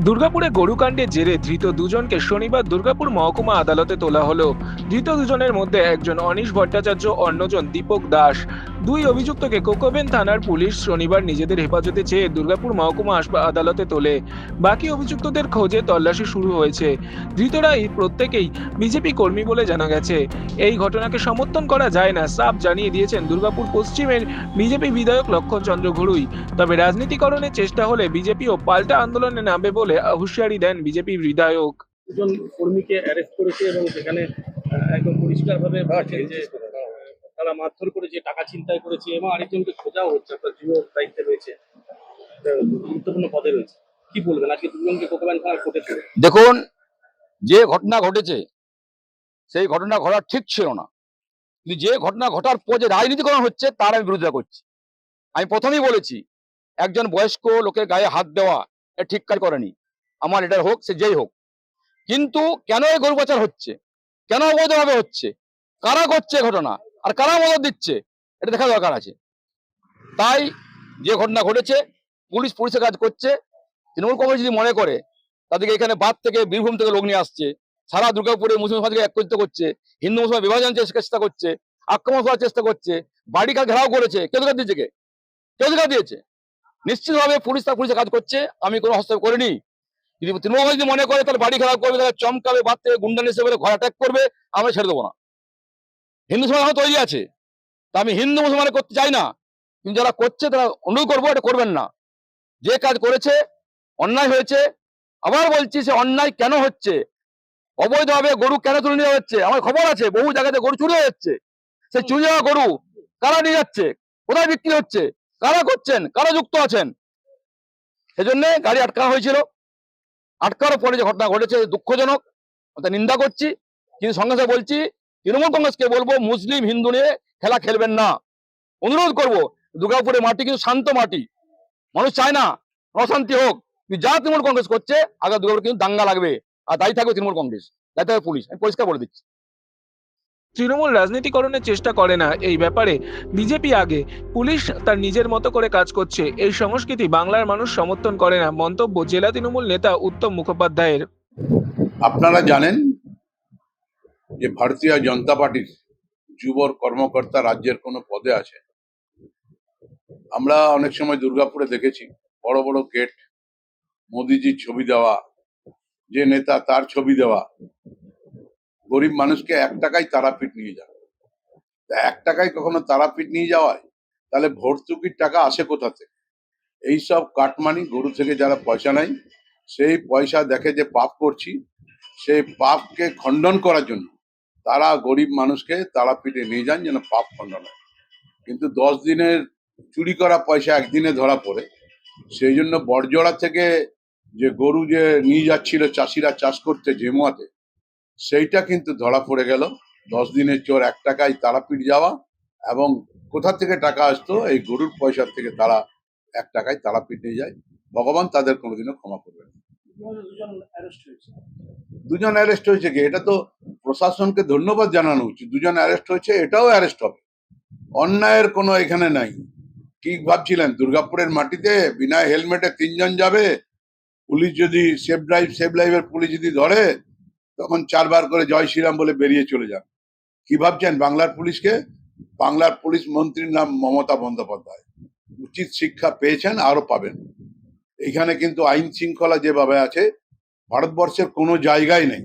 দুর্গাপুরে গরুকাণ্ডের জেরে ধৃত দুজনকে শনিবার দুর্গাপুর মহকুমা আদালতে তোলা হলো। ধৃত দুজনের মধ্যে একজন অনিশ ভট্টাচার্য, অন্যজন দীপক দাস। দুই অভিযুক্তকে কোকোবেন থানার পুলিশ শনিবার নিজেদের হেফাজতে চেয়ে দুর্গাপুর মহকুমা আদালতে তোলে। বাকি অভিযুক্তদের খোঁজে তল্লাশি শুরু হয়েছে। ধৃতরা এই প্রত্যেকেই বিজেপি কর্মী বলে জানা গেছে। এই ঘটনাকে সমর্থন করা যায় না, সাফ জানিয়ে দিয়েছেন দুর্গাপুর পশ্চিমের বিজেপি বিধায়ক লক্ষণ চন্দ্র ঘুরুই। তবে রাজনীতিকরণের চেষ্টা হলে বিজেপি ও পাল্টা আন্দোলনে নামবে বলে হুঁশিয়ারি দেন বিজেপি বিধায়ক। দুজন কর্মীকে অ্যারেস্ট করেছে এবং সেখানে একদম পরিষ্কারভাবে যে মারধর করেছে টাকা ছিনতাই করেছে এবং আরেকজনকে খোঁজাও হচ্ছে আপনার যুব দায়িত্বে রয়েছে গুরুত্বপূর্ণ পদে রয়েছে। কি বলবেন? আজকে দুজনকে কোকোবান থানায় কোর্টে দেখুন, যে ঘটনা ঘটেছে, সেই ঘটনা ঘটা ঠিক ছিল না। কিন্তু যে ঘটনা ঘটার পর যে রাজনীতিকরণ হচ্ছে, তার আমি বিরোধিতা করছি। আমি প্রথমেই বলেছি, একজন বয়স্ক লোকের গায়ে হাত দেওয়া, এটা ঠিক কাজ করেনি। আমার এটা হোক, সে যেই হোক। কিন্তু কেন এই গরু পাচার হচ্ছে? কেন অবৈধভাবে হচ্ছে? কারা করছে ঘটনা? আর কারা মদত দিচ্ছে? এটা দেখা দরকার আছে। তাই যে ঘটনা ঘটেছে, পুলিশ পুলিশের কাজ করছে। তৃণমূল কংগ্রেস যদি মনে করে, তাদেরকে এখানে বাদ থেকে, বীরভূম থেকে লোক নিয়ে আসছে। সারা দুর্গাপুরে মুসলিম সমাজকে একত্রিত করছে। হিন্দু মুসলমান বিভাজন চেষ্টা করছে। আক্রমণ করার চেষ্টা করছে। বাড়ি কাজ ঘেরাও করেছে। কেউ দেখা দিয়েছে কে কেউ দেখা দিয়েছে? নিশ্চিতভাবে পুলিশ তার পুলিশের কাজ করছে। আমি কোনো হস্তক্ষেপ করিনি। যদি তৃণমূল যদি মনে করে, তাহলে বাড়ি ঘেরাও করবে, তাহলে চমকাবে বাদ থেকে গুন্ডা নিয়ে ঘর অ্যাটাক করবে, আমরা ছেড়ে দেবো না। হিন্দু সমাজ এখন তৈরি আছে। তা আমি হিন্দু মুসলমানে করতে চাই না। কিন্তু যারা করছে তারা অনুরোধ করব এটা করবেন না। যে কাজ করেছে অন্যায় হয়েছে আবার বলছি সে অন্যায় কেন হচ্ছে? অবৈধভাবে গরু কেন তুলে নিয়ে হচ্ছে? আমার খবর আছে বহু জায়গাতে গরু চুরি হয়ে যাচ্ছে। সে চুরি হওয়া গরু কারা নিয়ে যাচ্ছে? কোথায় বিক্রি হচ্ছে? কারা করছেন? কারা যুক্ত আছেন? সেজন্য গাড়ি আটকানো হয়েছিল। আটকার পরে যে ঘটনা ঘটেছে দুঃখজনক। তা নিন্দা করছি। কিন্তু সঙ্গে সঙ্গে বলছি তৃণমূল কংগ্রেসকে বলব মুসলিম হিন্দু নিয়ে খেলা খেলবেন না। অনুরোধ করব দুর্গাপুরের মাটি কিন্তু শান্ত মাটি। মানুষ চায় না অশান্তি হোক। যা তৃণমূল কংগ্রেস করছে আগে দুর্গাপুরে কিন্তু দাঙ্গা লাগবে। আর দায়ী থাকবে তৃণমূল কংগ্রেস। দায়ী থাকবে পুলিশ। আমি পরিষ্কার বলে দিচ্ছি। তৃণমূল রাজনীতিকরণের চেষ্টা করে না এই ব্যাপারে। বিজেপি আগে পুলিশ তার নিজের মতো করে কাজ করছে। এই সংস্কৃতি বাংলার মানুষ সমর্থন করে না। মন্তব্য জেলা তৃণমূল নেতা উত্তম মুখোপাধ্যায়ের। আপনারা জানেন যে ভারতীয় জনতা পার্টির যুবর কর্মকর্তা রাজ্যের কোনো পদে আছে। আমরা অনেক সময় দুর্গাপুরে দেখেছি, বড় বড় গেট মোদিজির ছবি দেওয়া, যে নেতা তার ছবি দেওয়া। গরিব মানুষকে এক টাকায় তারাপীঠ নিয়ে যাওয়া। তা এক টাকায় কখনো তারাপীঠ নিয়ে যাওয়ায়? তাহলে ভর্তুকির টাকা আসে কোথা থেকে? এইসব কাটমানি, গরু থেকে যারা পয়সা নেয়, সেই পয়সা দেখে যে পাপ করছি, সেই পাপকে খণ্ডন করার জন্য তারা গরিব মানুষকে তারা তারাপীঠে নিয়ে যান যেন পাপ খণ্ডন হয় কিন্তু দশ দিনের চুরি করা পয়সা একদিনে ধরা পড়ে। সেই জন্য বড়জোড়া থেকে যে গরু যে নিয়ে যাচ্ছিল চাষিরা চাষ করতে জেমুয়াতে সেইটা কিন্তু ধরা পড়ে গেল। দশ দিনের চোর এক টাকায় তারাপীঠ যাওয়া এবং কোথা থেকে টাকা আসতো এই গরুর পয়সার থেকে তারা এক টাকায় তারাপীঠ নিয়ে যায়। ভগবান তাদের কোনোদিনও ক্ষমা করবে না। দুজন অ্যারেস্ট হয়েছে। দুজন অ্যারেস্ট হয়েছে কি? এটা তো প্রশাসনকে ধন্যবাদ জানানো উচিত। দুজন অ্যারেস্ট হয়েছে, এটাও অ্যারেস্ট হবে। অন্যায়ের কোনো এখানে নাই। কি ভাবছিলেন, দুর্গাপুরের মাটিতে বিনা হেলমেটে তিনজন যাবে, পুলিশ যদি সেফ ড্রাইভ সেফ লাইভের পুলিশ যদি ধরে, তখন চারবার করে জয় শ্রীরাম বলে বেরিয়ে চলে যান। কি ভাবছেন বাংলার পুলিশকে? বাংলার পুলিশ মন্ত্রীর নাম মমতা বন্দ্যোপাধ্যায়। উচিত শিক্ষা পেয়েছেন আরও পাবেন। এখানে কিন্তু আইন শৃঙ্খলা যেভাবে আছে, ভারতবর্ষের কোনো জায়গায় নেই।